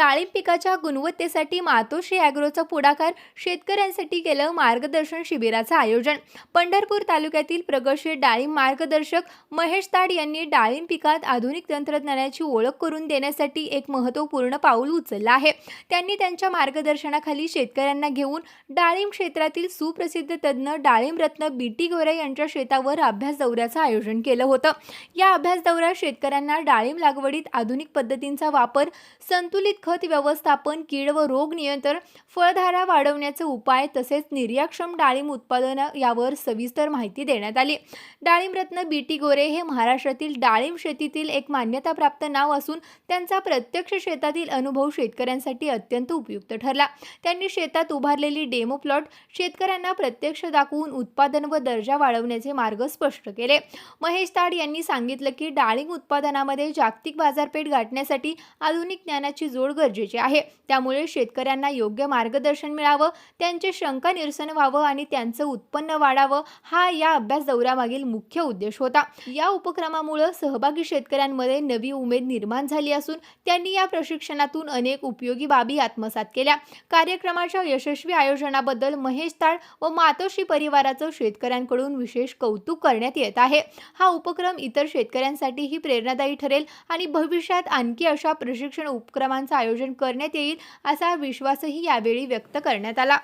डाळिंब पिकाच्या गुणवत्तेसाठी मातोश्री ॲग्रोचा पुढाकार शेतकऱ्यांसाठी केलं मार्गदर्शन शिबिराचं आयोजन. पंढरपूर तालुक्यातील प्रगतशील डाळिंब मार्गदर्शक महेश ताड यांनी डाळिंब पिकात आधुनिक तंत्रज्ञानाची ओळख करून देण्यासाठी एक महत्त्वपूर्ण पाऊल उचललं आहे. त्यांनी त्यांच्या मार्गदर्शनाखाली शेतकऱ्यांना घेऊन डाळिंब क्षेत्रातील सुप्रसिद्ध तज्ज्ञ डाळिंब रत्न बी टी गोरे यांच्या शेतावर अभ्यास दौऱ्याचं आयोजन केलं होतं. या अभ्यास दौऱ्यात शेतकऱ्यांना डाळिंब लागवडीत आधुनिक पद्धतींचा वापर संतुलित खत व्यवस्थापन कीड व रोग नियंत्रण फळधारा वाढवण्याचे उपाय तसेच निर्याक्षम डाळिंब उत्पादन यावर सविस्तर माहिती देण्यात आली. डाळिंब रत्न बी टी गोरे हे महाराष्ट्रातील डाळिंब शेतीतील एक मान्यताप्राप्त नाव असून त्यांचा प्रत्यक्ष शेतातील अनुभव शेतकऱ्यांसाठी अत्यंत उपयुक्त ठरला. त्यांनी शेतात उभारलेली डेमो प्लॉट शेतकऱ्यांना प्रत्यक्ष दाखवून उत्पादन व दर्जा वाढवण्याचे मार्ग स्पष्ट केले. महेश ताड यांनी सांगितलं की डाळिंब उत्पादनामध्ये जागतिक बाजारपेठ गाठण्यासाठी आधुनिक ज्ञानाची जोड गरजेचे आहे. त्यामुळे शेतकऱ्यांना योग्य मार्गदर्शन मिळावं त्यांचे शंका निरसन व्हावं आणि त्यांचं उत्पन्न वाढावं हा या अभ्यास दौऱ्यामागील मुख्य उद्देश होता. या उपक्रमामुळे सहभागी शेतकऱ्यांमध्ये नवी उमेद निर्माण झाली असून त्यांनी या प्रशिक्षणातून अनेक उपयोगी बाबी आत्मसात केल्या. कार्यक्रमाच्या यशस्वी आयोजनाबद्दल महेश ताळ व मातोश्री परिवाराचं शेतकऱ्यांकडून विशेष कौतुक करण्यात येत आहे. हा उपक्रम इतर शेतकऱ्यांसाठीही प्रेरणादायी ठरेल आणि भविष्यात आणखी अशा प्रशिक्षण उपक्रमांचा आयोजन करण्यात येईल असा विश्वासही यावेळी व्यक्त करण्यात आला.